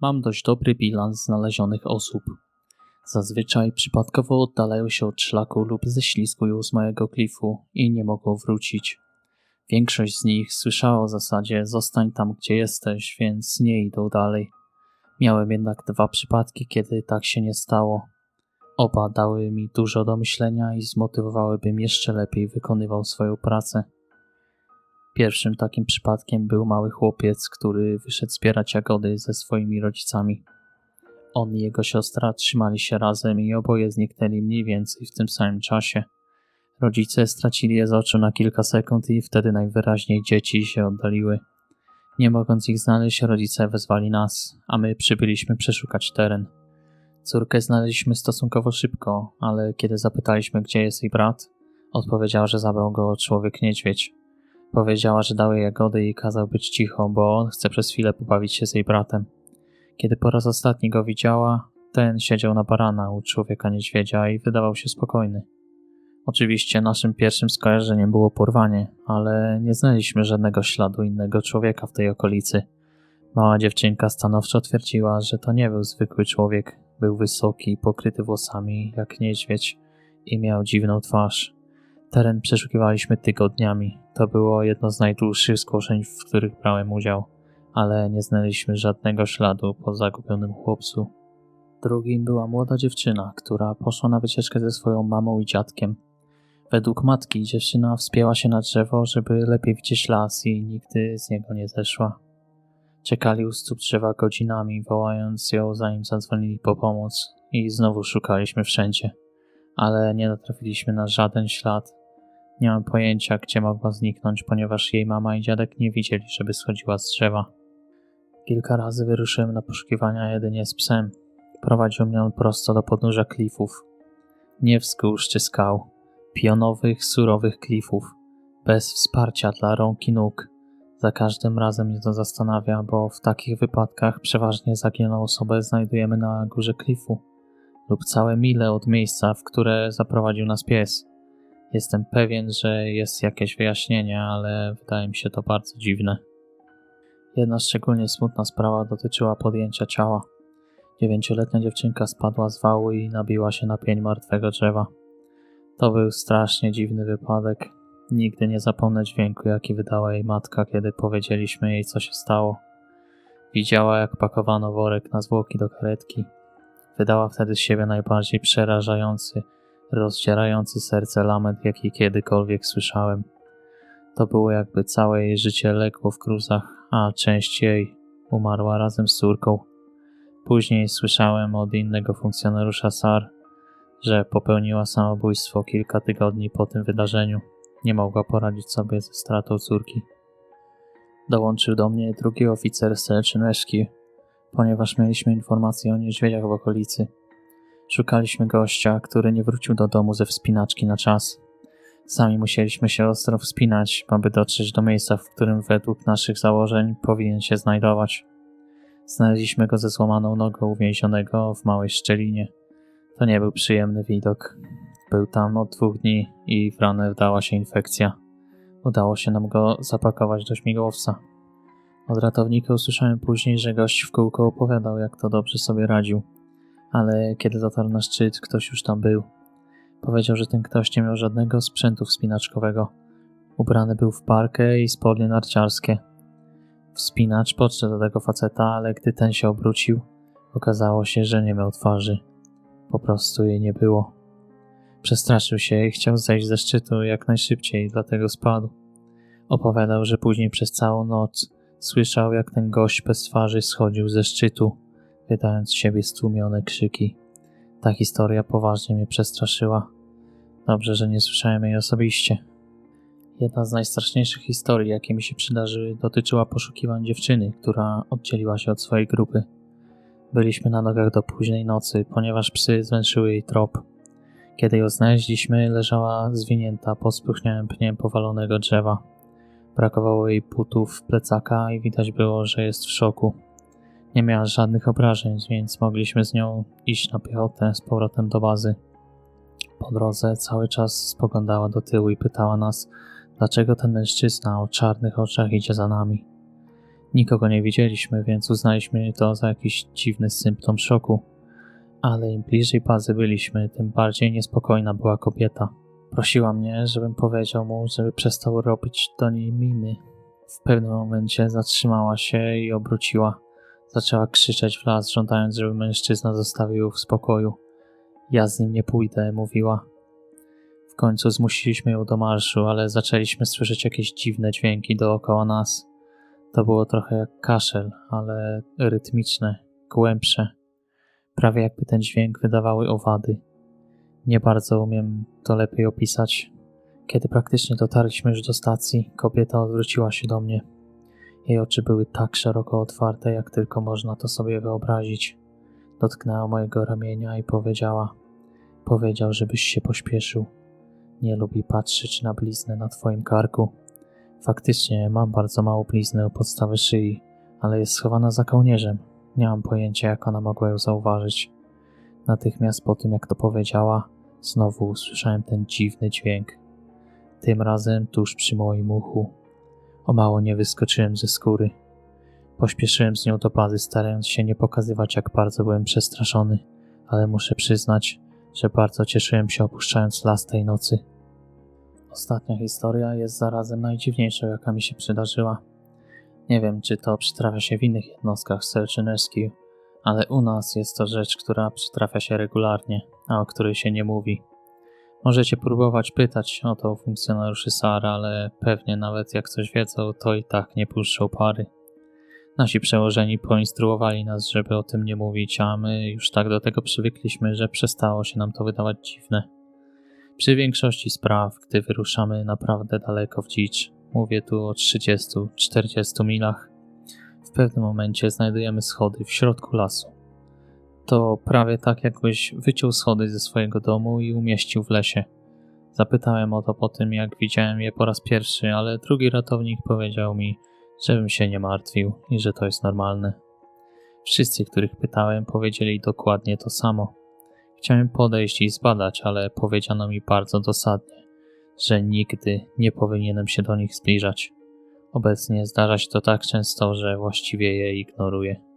Mam dość dobry bilans znalezionych osób. Zazwyczaj przypadkowo oddalają się od szlaku lub ześlizgują z mojego klifu i nie mogą wrócić. Większość z nich słyszała o zasadzie zostań tam gdzie jesteś, więc nie idą dalej. Miałem jednak dwa przypadki, kiedy tak się nie stało. Oba dały mi dużo do myślenia i zmotywowały, bym jeszcze lepiej wykonywał swoją pracę. Pierwszym takim przypadkiem był mały chłopiec, który wyszedł zbierać jagody ze swoimi rodzicami. On i jego siostra trzymali się razem i oboje zniknęli mniej więcej w tym samym czasie. Rodzice stracili je z oczu na kilka sekund i wtedy najwyraźniej dzieci się oddaliły. Nie mogąc ich znaleźć, rodzice wezwali nas, a my przybyliśmy przeszukać teren. Córkę znaleźliśmy stosunkowo szybko, ale kiedy zapytaliśmy, gdzie jest jej brat, odpowiedziała, że zabrał go człowiek niedźwiedź. Powiedziała, że dał jej jagody i kazał być cicho, bo on chce przez chwilę pobawić się z jej bratem. Kiedy po raz ostatni go widziała, ten siedział na barana u człowieka niedźwiedzia i wydawał się spokojny. Oczywiście naszym pierwszym skojarzeniem było porwanie, ale nie znaleźliśmy żadnego śladu innego człowieka w tej okolicy. Mała dziewczynka stanowczo twierdziła, że to nie był zwykły człowiek. Był wysoki, pokryty włosami jak niedźwiedź i miał dziwną twarz. Teren przeszukiwaliśmy tygodniami. To było jedno z najdłuższych zgłoszeń, w których brałem udział, ale nie znaleźliśmy żadnego śladu po zagubionym chłopcu. Drugim była młoda dziewczyna, która poszła na wycieczkę ze swoją mamą i dziadkiem. Według matki dziewczyna wspięła się na drzewo, żeby lepiej widzieć las i nigdy z niego nie zeszła. Czekali u stóp drzewa godzinami, wołając ją zanim zadzwonili po pomoc i znowu szukaliśmy wszędzie, ale nie natrafiliśmy na żaden ślad. Nie mam pojęcia, gdzie mogła zniknąć, ponieważ jej mama i dziadek nie widzieli, żeby schodziła z drzewa. Kilka razy wyruszyłem na poszukiwania jedynie z psem. Prowadził mnie on prosto do podnóża klifów. Nie wzgórz czy skał, pionowych, surowych klifów, bez wsparcia dla rąk i nóg. Za każdym razem mnie to zastanawia, bo w takich wypadkach przeważnie zaginioną osobę znajdujemy na górze klifu lub całe mile od miejsca, w które zaprowadził nas pies. Jestem pewien, że jest jakieś wyjaśnienie, ale wydaje mi się to bardzo dziwne. Jedna szczególnie smutna sprawa dotyczyła podjęcia ciała. Dziewięcioletnia dziewczynka spadła z wału i nabiła się na pień martwego drzewa. To był strasznie dziwny wypadek. Nigdy nie zapomnę dźwięku, jaki wydała jej matka, kiedy powiedzieliśmy jej, co się stało. Widziała, jak pakowano worek na zwłoki do karetki. Wydała wtedy z siebie najbardziej przerażający, rozdzierający serce lament, jaki kiedykolwiek słyszałem. To było jakby całe jej życie legło w gruzach, a część jej umarła razem z córką. Później słyszałem od innego funkcjonariusza SAR, że popełniła samobójstwo kilka tygodni po tym wydarzeniu. Nie mogła poradzić sobie ze stratą córki. Dołączył do mnie drugi oficer Selczyneszki, ponieważ mieliśmy informacje o niedźwiedziach w okolicy. Szukaliśmy gościa, który nie wrócił do domu ze wspinaczki na czas. Sami musieliśmy się ostro wspinać, aby dotrzeć do miejsca, w którym według naszych założeń powinien się znajdować. Znaleźliśmy go ze złamaną nogą uwięzionego w małej szczelinie. To nie był przyjemny widok. Był tam od dwóch dni i w ranę wdała się infekcja. Udało się nam go zapakować do śmigłowca. Od ratownika usłyszałem później, że gość w kółko opowiadał, jak to dobrze sobie radził. Ale kiedy dotarł na szczyt, ktoś już tam był. Powiedział, że ten ktoś nie miał żadnego sprzętu wspinaczkowego. Ubrany był w parkę i spodnie narciarskie. Wspinacz podszedł do tego faceta, ale gdy ten się obrócił, okazało się, że nie miał twarzy. Po prostu jej nie było. Przestraszył się i chciał zejść ze szczytu jak najszybciej, dlatego spadł. Opowiadał, że później przez całą noc słyszał, jak ten gość bez twarzy schodził ze szczytu, wydając z siebie stłumione krzyki. Ta historia poważnie mnie przestraszyła. Dobrze, że nie słyszałem jej osobiście. Jedna z najstraszniejszych historii, jakie mi się przydarzyły, dotyczyła poszukiwań dziewczyny, która oddzieliła się od swojej grupy. Byliśmy na nogach do późnej nocy, ponieważ psy zwęszyły jej trop. Kiedy ją znaleźliśmy, leżała zwinięta pod spróchniałym pniem powalonego drzewa. Brakowało jej butów, plecaka i widać było, że jest w szoku. Nie miała żadnych obrażeń, więc mogliśmy z nią iść na piechotę z powrotem do bazy. Po drodze cały czas spoglądała do tyłu i pytała nas, dlaczego ten mężczyzna o czarnych oczach idzie za nami. Nikogo nie widzieliśmy, więc uznaliśmy to za jakiś dziwny symptom szoku. Ale im bliżej bazy byliśmy, tym bardziej niespokojna była kobieta. Prosiła mnie, żebym powiedział mu, żeby przestał robić do niej miny. W pewnym momencie zatrzymała się i obróciła. Zaczęła krzyczeć w las, żądając, żeby mężczyzna zostawił ją w spokoju. Ja z nim nie pójdę, mówiła. W końcu zmusiliśmy ją do marszu, ale zaczęliśmy słyszeć jakieś dziwne dźwięki dookoła nas. To było trochę jak kaszel, ale rytmiczne, głębsze. Prawie jakby ten dźwięk wydawały owady. Nie bardzo umiem to lepiej opisać. Kiedy praktycznie dotarliśmy już do stacji, kobieta odwróciła się do mnie. Jej oczy były tak szeroko otwarte, jak tylko można to sobie wyobrazić. Dotknęła mojego ramienia i powiedziała: Powiedział, żebyś się pośpieszył. Nie lubi patrzeć na bliznę na twoim karku. Faktycznie mam bardzo mało blizny u podstawy szyi, ale jest schowana za kołnierzem. Nie mam pojęcia, jak ona mogła ją zauważyć. Natychmiast po tym, jak to powiedziała, znowu usłyszałem ten dziwny dźwięk. Tym razem tuż przy moim uchu. O mało nie wyskoczyłem ze skóry. Pośpieszyłem z nią do bazy, starając się nie pokazywać, jak bardzo byłem przestraszony, ale muszę przyznać, że bardzo cieszyłem się opuszczając las tej nocy. Ostatnia historia jest zarazem najdziwniejsza, jaka mi się przydarzyła. Nie wiem, czy to przytrafia się w innych jednostkach Search and Rescue, ale u nas jest to rzecz, która przytrafia się regularnie, a o której się nie mówi. Możecie próbować pytać o to funkcjonariuszy SAR, ale pewnie nawet jak coś wiedzą, to i tak nie puszczą pary. Nasi przełożeni poinstruowali nas, żeby o tym nie mówić, a my już tak do tego przywykliśmy, że przestało się nam to wydawać dziwne. Przy większości spraw, gdy wyruszamy naprawdę daleko w dzicz, mówię tu o 30-40 milach, w pewnym momencie znajdujemy schody w środku lasu. To prawie tak, jakbyś wyciął schody ze swojego domu i umieścił w lesie. Zapytałem o to po tym, jak widziałem je po raz pierwszy, ale drugi ratownik powiedział mi, żebym się nie martwił i że to jest normalne. Wszyscy, których pytałem, powiedzieli dokładnie to samo. Chciałem podejść i zbadać, ale powiedziano mi bardzo dosadnie, że nigdy nie powinienem się do nich zbliżać. Obecnie zdarza się to tak często, że właściwie je ignoruję.